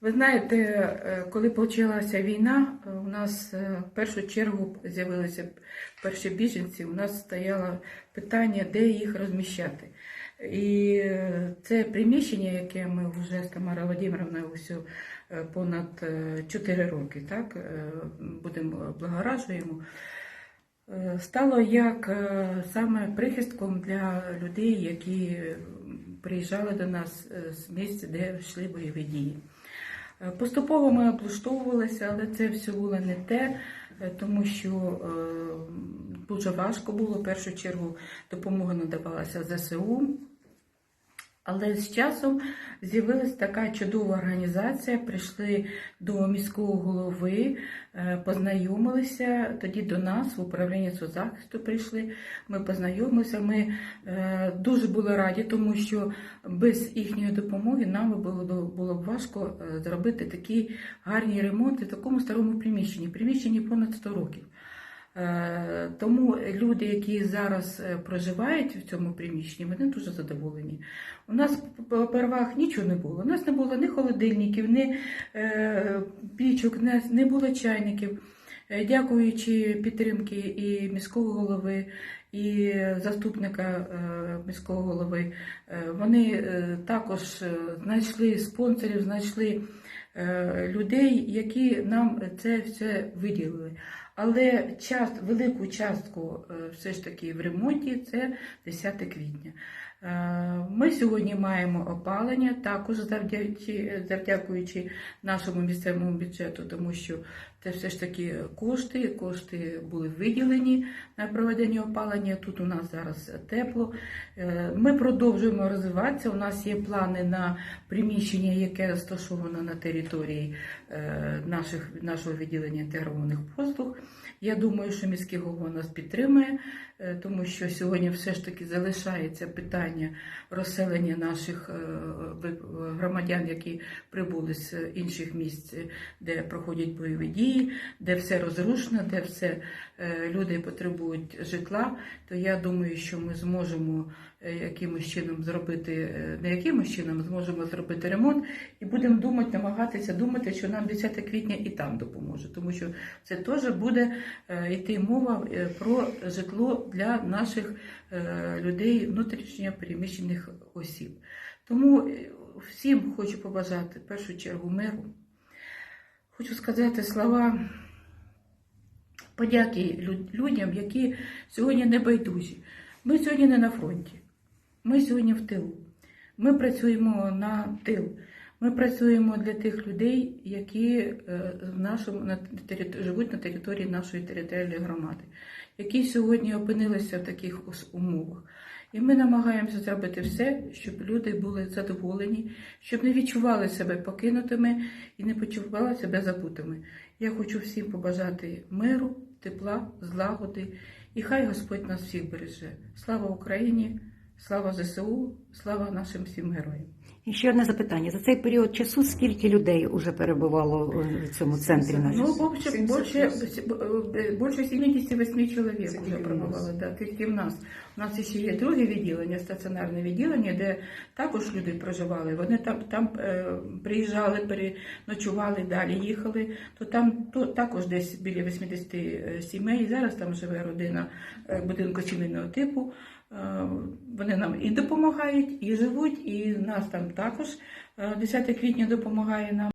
Ви знаєте, е, коли почалася війна, е, у нас е, в першу чергу з'явилися перші біженці, у нас стояло питання, де їх розміщати. І це приміщення, яке ми вже з Тамарою Володимировною усю понад 4 роки, так, будемо благоражуємо, стало як саме прихистком для людей, які приїжджали до нас з місць, де йшли бойові дії. Е, Поступово ми облаштовувалися, але це все було не те, е, тому що е, дуже важко було. В першу чергу допомога надавалася ЗСУ. Але з часом з'явилася така чудова організація. Прийшли до міського голови, е, познайомилися. Тоді до нас в управління соцзахисту прийшли. Ми познайомилися. Ми е, дуже були раді, тому що без їхньої допомоги нам було, було б важко е, зробити такий гарний ремонт в такому старому приміщенні. Приміщенні понад 100 років. Е, Тому люди, які зараз е, проживають в цьому приміщенні, вони дуже задоволені. У нас по первах нічого не було. У нас не було ні холодильників, ні е, пічок, не, було чайників. Дякуючи підтримки і міського голови, і заступника міського голови, вони також знайшли спонсорів, знайшли людей, які нам це все виділили. Але част, велику частку е, все ж таки в ремонті це 10 квітня. Е, Ми сьогодні маємо опалення, також завдячуючи, завдякуючи нашому місцевому бюджету, тому що це все ж таки кошти, кошти були виділені на проведення опалення. Тут у нас зараз тепло. Е, Ми продовжуємо розвиватися. У нас є плани на приміщення, яке розташовано на території е, наших, нашого відділення інтегрованих послуг. Я думаю, що міський голова нас підтримує, е, тому що сьогодні все ж таки залишається питання розселення наших е, громадян, які прибули з інших місць, де проходять бойові дії, де все розрушено, де все люди потребують житла. То я думаю, що ми зможемо якимось чином зробити, не якимось чином зможемо зробити ремонт і будемо думати, намагатися думати, що нам 10 квітня і там допоможе, тому що це теж буде е, йти мова е, про житло для наших е, людей внутрішньо переміщених осіб. Тому всім хочу побажати в першу чергу миру. Хочу сказати слова подяки людям, які сьогодні не байдужі. Ми сьогодні не на фронті, ми сьогодні в тилу. Ми працюємо на тил. Ми працюємо для тих людей, які е, в нашому на терит- живуть на території нашої територіальної громади, які сьогодні опинилися в таких умовах. І ми намагаємося зробити все, щоб люди були задоволені, щоб не відчували себе покинутими і не почували себе забутими. Я хочу всім побажати миру, тепла, злагоди, і хай Господь нас всіх береже. Слава Україні, слава ЗСУ, слава нашим всім героям. І ще одне запитання. За цей період часу скільки людей вже перебувало в цьому центрі? Ну, нашому? більше, 70. більше, більше 78 чоловік вже в нас. да, тільки в нас. У нас ще є друге відділення, стаціонарне відділення, де також люди проживали. Вони там, там е, приїжджали, переночували, далі їхали. То там то, також десь біля 80 е, сімей. Зараз там живе родина е, будинку сімейного типу. Е, Вони нам і допомагають, і живуть, і нас там також е, 10 квітня допомагає нам.